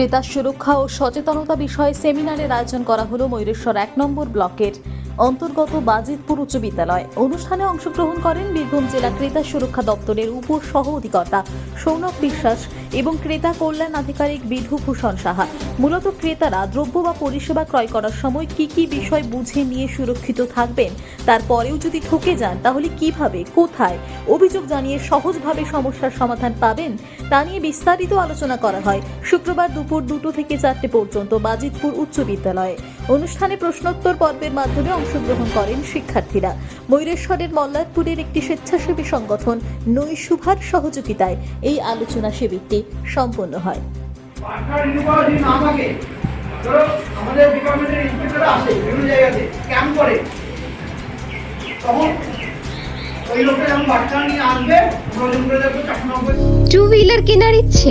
ক্রেতা সুরক্ষা ও সচেতনতা বিষয়ে সেমিনারের আয়োজন করা হলো ময়ূরেশ্বর এক নম্বর ব্লকের। অন্তর্গত বাজিতপুর উচ্চ বিদ্যালয়। অনুষ্ঠানে অংশগ্রহণ করেন বীরভূম জেলা ক্রেতা সুরক্ষা দপ্তরের উপ সহ অধিকর্তা সৌনক বিশ্বাস এবং ক্রেতা কল্যাণ আধিকারিক বিধুভূষণ সাহা। মূলত ক্রেতারা দ্রব্য বা পরিষেবা ক্রয় করার সময় কি কি বিষয় বুঝে নিয়ে সুরক্ষিত থাকবেন তারপরেও যদি ঠকে যান, তাহলে কীভাবে, কোথায়, অভিযোগ জানিয়ে সহজভাবে সমস্যার সমাধান পাবেন, তা নিয়ে বিস্তারিত আলোচনা করা হয় শুক্রবার দুপুর দুটো থেকে চারটে পর্যন্ত বাজিতপুর উচ্চ বিদ্যালয়ে। অনুষ্ঠানে প্রশ্নোত্তর পর্বের মাধ্যমে অংশগ্রহণ করেন শিক্ষার্থীরা। ময়ূরেশ্বরের মল্লারপুরের একটি স্বেচ্ছাসেবী সংগঠন নৈশুভার সহযোগিতায় এই আলোচনা শিবিরটি সম্পন্ন হয়। পার্টনার রিনিউয়াল যদি না থাকে ধরো আমাদের ডিপার্টমেন্টের ইন্সপেক্টর আসে বিভিন্ন জায়গাতে ক্যাম্প করে। তখন ওই লোকটা যখন বাচ্চা নিয়ে আসবে প্রয়োজন করে দেখব চারশো নব্বই টু হুইলার কেনার ইচ্ছে?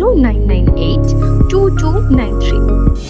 0998 2293.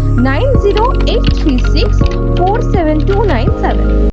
nine zero eight three six four seven two nine seven.